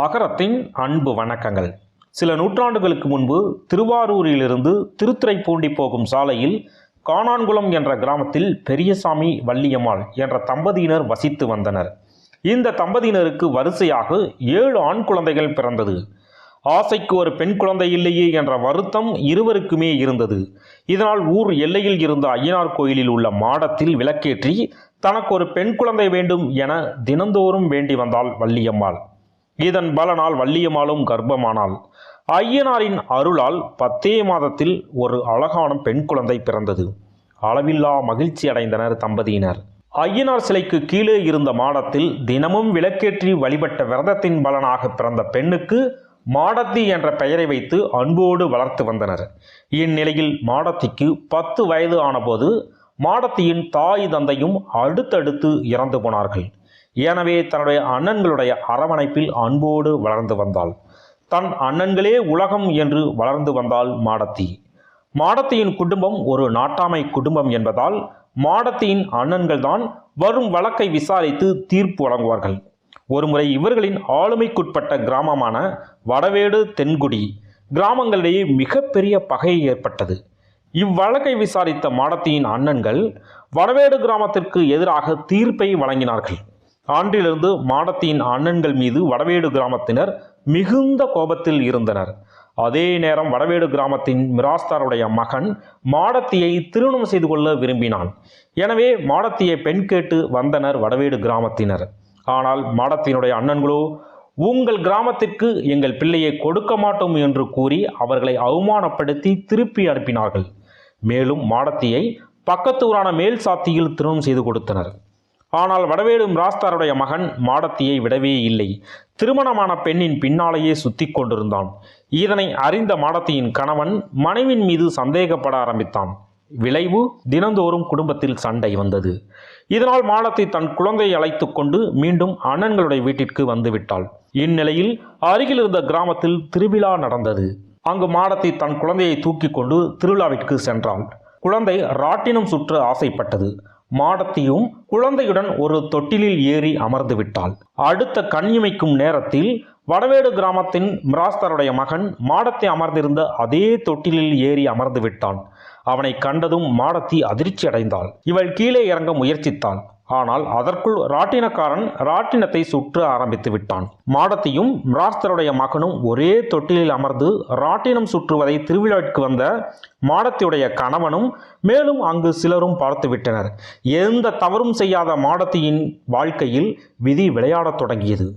அகரத்தின் அன்பு வணக்கங்கள். சில நூற்றாண்டுகளுக்கு முன்பு திருவாரூரிலிருந்து திருத்துறைப்பூண்டி போகும் சாலையில் காணான்குளம் என்ற கிராமத்தில் பெரியசாமி வள்ளியம்மாள் என்ற தம்பதியினர் வசித்து வந்தனர். இந்த தம்பதியினருக்கு வரிசையாக ஏழு ஆண் குழந்தைகள் பிறந்தது. ஆசைக்கு ஒரு பெண் குழந்தை இல்லையே என்ற வருத்தம் இருவருக்குமே இருந்தது. இதனால் ஊர் எல்லையில் இருந்த ஐயனார் கோயிலில் உள்ள மாடத்தில் விளக்கேற்றி தனக்கு ஒரு பெண் குழந்தை வேண்டும் என தினந்தோறும் வேண்டி வந்தாள் வள்ளியம்மாள். இதன் பலனால் வள்ளியம்மாளும் கர்ப்பமானாள். ஐயனாரின் அருளால் பத்தே மாதத்தில் ஒரு அழகான பெண் குழந்தை பிறந்தது. அளவில்லா மகிழ்ச்சி அடைந்தனர் தம்பதியினர். ஐயனார் சிலைக்கு கீழே இருந்த மாடத்தில் தினமும் விளக்கேற்றி வழிபட்ட விரதத்தின் பலனாக பிறந்த பெண்ணுக்கு மாடத்தி என்ற பெயரை வைத்து அன்போடு வளர்த்து வந்தனர். இந்நிலையில் மாடத்திக்கு பத்து வயது ஆனபோது மாடத்தியின் தாய் தந்தையும் அடுத்தடுத்து இறந்து போனார்கள். எனவே தன்னுடைய அண்ணன்களுடைய அரவணைப்பில் அன்போடு வளர்ந்து வந்தாள். தன் அண்ணன்களே உலகம் என்று வளர்ந்து வந்தாள் மாடத்தி. மாடத்தியின் குடும்பம் ஒரு நாட்டாமை குடும்பம் என்பதால் மாடத்தியின் அண்ணன்கள்தான் வரும் வழக்கை விசாரித்து தீர்ப்பு வழங்குவார்கள். ஒருமுறை இவர்களின் ஆளுமைக்குட்பட்ட கிராமமான வடவேடு தென்குடி கிராமங்களிடையே மிகப்பெரிய பகை ஏற்பட்டது. இவ்வழக்கை விசாரித்த மாடத்தியின் அண்ணன்கள் வடவேடு கிராமத்திற்கு எதிராக தீர்ப்பை வழங்கினார்கள். ஆண்டிலிருந்து மாடத்தியின் அண்ணன்கள் மீது வடவேடு கிராமத்தினர் மிகுந்த கோபத்தில் இருந்தனர். அதே நேரம் வடவேடு கிராமத்தின் மிராஸ்தாருடைய மகன் மாடத்தியை திருமணம் செய்து கொள்ள விரும்பினான். எனவே மாடத்தியை பெண் கேட்டு வந்தனர் வடவேடு கிராமத்தினர். ஆனால் மாடத்தினுடைய அண்ணன்களோ உங்கள் கிராமத்திற்கு எங்கள் பிள்ளையை கொடுக்க மாட்டோம் என்று கூறி அவர்களை அவமானப்படுத்தி திருப்பி அனுப்பினார்கள். மேலும் மாடத்தியை பக்கத்து ஊரான மேல் சாத்தியில் திருமணம் செய்து கொடுத்தனர். ஆனால் வடவேடும் ராஸ்தாருடைய மகன் மாடத்தியை விடவே இல்லை. திருமணமான பெண்ணின் பின்னாலேயே சுத்தி கொண்டிருந்தான். இதனை அறிந்த மாடத்தியின் கணவன் மனைவின் மீது சந்தேகப்பட ஆரம்பித்தான். விளைவு தினந்தோறும் குடும்பத்தில் சண்டை வந்தது. இதனால் மாலத்தி தன் குழந்தையை அழைத்து கொண்டு மீண்டும் அண்ணன்களுடைய வீட்டிற்கு வந்துவிட்டாள். இந்நிலையில் அருகில் இருந்த கிராமத்தில் திருவிழா நடந்தது. அங்கு மாடத்தி தன் குழந்தையை தூக்கி கொண்டு திருவிழாவிற்கு சென்றாள். குழந்தை ராட்டினம் சுற்ற ஆசைப்பட்டது. மாடத்தியும் குழந்தையுடன் ஒரு தொட்டிலில் ஏறி அமர்ந்து விட்டாள் அடுத்த கண்ணிமைக்கும் நேரத்தில் வடவேடு கிராமத்தின் மிராஸ்தருடைய மகன் மாடத்தை அமர்ந்திருந்த அதே தொட்டிலில் ஏறி அமர்ந்து விட்டான் அவனை கண்டதும் மாடத்தி அதிர்ச்சி அடைந்தாள் இவள் கீழே இறங்க முயற்சித்தாள். ஆனால் அதற்குள் ராட்டினக்காரன் ராட்டினத்தை சுற்ற ஆரம்பித்து விட்டான். மாடத்தையும் மிராஸ்தருடைய மகனும் ஒரே தொட்டிலில் அமர்ந்து ராட்டினம் சுற்றுவதை திருவிழாவிற்கு வந்த மாடத்தியுடைய கணவனும் மேலும் அங்கு சிலரும் பார்த்துவிட்டனர் எந்த தவறும் செய்யாத மாடத்தியின் வாழ்க்கையில் விதி விளையாடத் தொடங்கியது.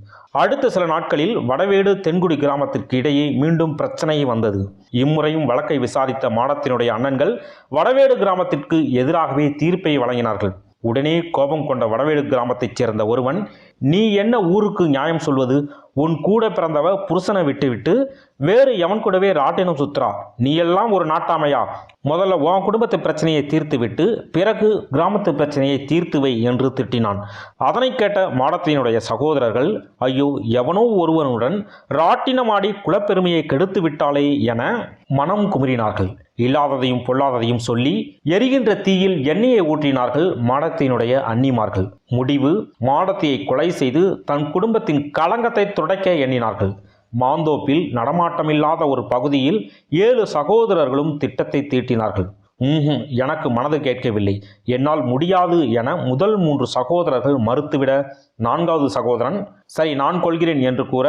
அடுத்த சில நாட்களில் வடவேடு தென்குடி கிராமத்திற்கு இடையே மீண்டும் பிரச்சனை வந்தது. இம்முறையும் வழக்கை விசாரித்த மாடத்தினுடைய அண்ணன்கள் வடவேடு கிராமத்திற்கு எதிராகவே தீர்ப்பை வழங்கினார்கள். உடனே கோபம் கொண்ட வடவேடு கிராமத்தைச் சேர்ந்த ஒருவன் நீ என்ன ஊருக்கு நியாயம் சொல்வது? உன் கூட பிறந்தவ புருஷனை விட்டுவிட்டு வேறு எவன் கூடவே ராட்டினம் சுத்துறா நீ எல்லாம் ஒரு நாட்டாமையா? முதல்ல உன் குடும்பத்து பிரச்சனையை தீர்த்து விட்டு பிறகு கிராமத்து பிரச்சனையை தீர்த்து வை என்று திட்டினான். அதனை கேட்ட மாடத்தினுடைய சகோதரர்கள் ஐயோ எவனோ ஒருவனுடன் ராட்டினமாடி குலப்பெருமையை கெடுத்து விட்டாளே என மனம் குமுறினார்கள். இல்லாததையும் பொல்லாததையும் சொல்லி எரிகின்ற தீயில் எண்ணெயை ஊற்றினார்கள் மாடத்தினுடைய அன்னிமார்கள். முடிவு மாடத்தியை கொலை செய்து தன் குடும்பத்தின் களங்கத்தை துடைக்க எண்ணினார்கள். மாந்தோப்பில் நடமாட்டமில்லாத ஒரு பகுதியில் ஏழு சகோதரர்களும் திட்டத்தை தீட்டினார்கள். ம்ஹும் எனக்கு மனது கேட்கவில்லை. என்னால் முடியாது என முதல் மூன்று சகோதரர்கள் மறுத்துவிட நான்காவது சகோதரன் சரி நான் கொள்கிறேன் என்று கூற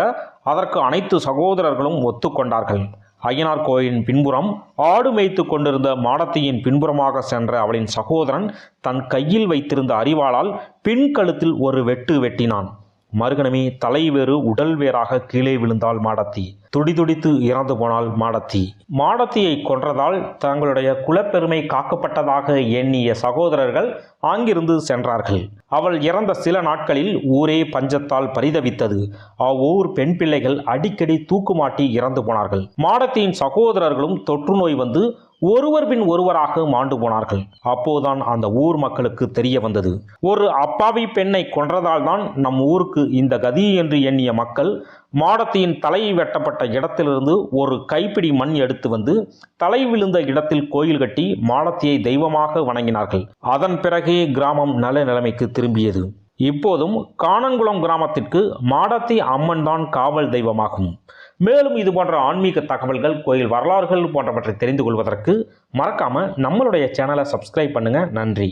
அதற்கு அனைத்து சகோதரர்களும் ஒத்துக்கொண்டார்கள். ஐயனார் கோயிலின் பின்புறம் ஆடு மேய்த்து கொண்டிருந்த மாடத்தியின் பின்புறமாக சென்ற அவளின் சகோதரன் தன் கையில் வைத்திருந்த அறிவாளால் பின் கழுத்தில் ஒரு வெட்டு வெட்டினான். மறுகணமே தலை வேறு உடல் வேறாக கீழே விழுந்தாள் மாடத்தி. துடிதுடித்து இறந்து போனால் மாடத்தி. மாடத்தியை கொன்றதால் தங்களுடைய குலப்பெருமை காக்கப்பட்டதாக எண்ணிய சகோதரர்கள் அங்கிருந்து சென்றார்கள். அவள் இறந்த சில நாட்களில் ஊரே பஞ்சத்தால் பரிதவித்தது. அவ்வூர் பெண் பிள்ளைகள் அடிக்கடி தூக்குமாட்டி இறந்து போனார்கள். மாடத்தியின் சகோதரர்களும் தொற்று நோய் வந்து ஒருவர் பின் ஒருவராக மாண்டு போனார்கள். அப்போதுதான் அந்த ஊர் மக்களுக்கு தெரிய வந்தது. ஒரு அப்பாவி பெண்ணை கொன்றதால் தான் நம் ஊருக்கு இந்த கதி என்று எண்ணிய மக்கள் மாடத்தியின் தலை வெட்டப்பட்ட இடத்திலிருந்து ஒரு கைப்பிடி மண் எடுத்து வந்து தலை விழுந்த இடத்தில் கோயில் கட்டி மாடத்தியை தெய்வமாக வணங்கினார்கள். அதன் பிறகே கிராமம் நல்ல நிலைமைக்கு திரும்பியது. இப்போதும் காணங்குளம் கிராமத்திற்கு மாடத்தி அம்மன் தான் காவல் தெய்வமாகும். மேலும் இது போன்ற ஆன்மீக தகவல்கள் கோயில் வரலாறுகள் போன்றவற்றை தெரிந்து கொள்வதற்கு மறக்காமல் நம்மளுடைய சேனலை சப்ஸ்கிரைப் பண்ணுங்கள் நன்றி.